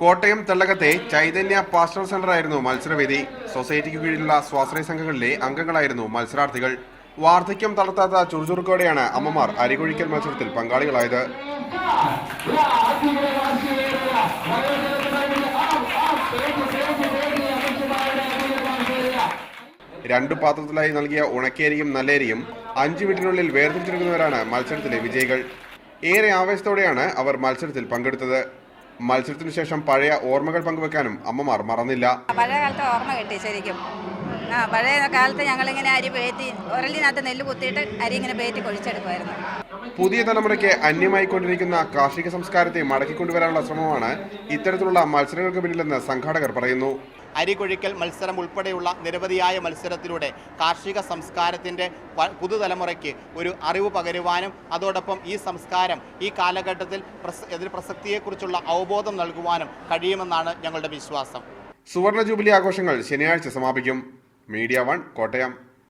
കോട്ടയം തള്ളകത്തെ Chaitanya pastor centre ആയിരുന്നു മത്സരവേദി. സൊസൈറ്റിക്ക് കീഴിലുള്ള സ്വാശ്രയ സംഘങ്ങളിലെ അംഗങ്ങളായിരുന്നു മത്സരാർത്ഥികൾ. വാർദ്ധക്യം തളർത്താത്ത ചുറുചുറുക്കോടെയാണ് അമ്മമാർ അരികൊഴിക്കൽ മത്സരത്തിൽ പങ്കാളികളായത്. രണ്ടു പാത്രത്തിലായി നൽകിയ ഉണക്കേരിയും നല്ലേരിയും അഞ്ചു വീട്ടിനുള്ളിൽ വേർതിരിച്ചെടുക്കുന്നവരാണ് മത്സരത്തിലെ വിജയികൾ. ഏറെ ആവേശത്തോടെയാണ് അവർ മത്സരത്തിൽ പങ്കെടുത്തത്. മത്സരത്തിനു ശേഷം പഴയ ഓർമ്മകൾ പങ്കുവെക്കാനും അമ്മമാർ മറന്നില്ല. പഴയ കാലത്തെ ഓർമ്മ കിട്ടി ശരിക്കും. ആ പഴയ കാലത്ത് ഞങ്ങളിങ്ങനെ അരി പേറ്റി ഉരലിനകത്ത് നെല്ല് കുത്തിയിട്ട് അരി ഇങ്ങനെ പേറ്റി കൊഴിച്ചെടുക്കുമായിരുന്നു. പുതിയ തലമുറയ്ക്ക് അന്യമായിക്കൊണ്ടിരിക്കുന്ന കാർഷിക സംസ്കാരത്തെ മടക്കിക്കൊണ്ടുവരാനുള്ള ശ്രമമാണ് ഇത്തരത്തിലുള്ള മത്സരങ്ങൾക്ക് പിന്നിലെന്ന് സംഘാടകർ പറയുന്നു. അരികൊഴിക്കൽ മത്സരം ഉൾപ്പെടെയുള്ള നിരവധിയായ മത്സരത്തിലൂടെ കാർഷിക സംസ്കാരത്തിന്റെ പുതുതലമുറയ്ക്ക് ഒരു അറിവ് പകരുവാനും അതോടൊപ്പം ഈ സംസ്കാരം ഈ കാലഘട്ടത്തിൽ പ്രസ പ്രസക്തിയെക്കുറിച്ചുള്ള അവബോധം നൽകുവാനും കഴിയുമെന്നാണ് ഞങ്ങളുടെ വിശ്വാസം. സുവർണ ജൂബിലി ആഘോഷങ്ങൾ ശനിയാഴ്ച സമാപിക്കും. Media one Kottayam.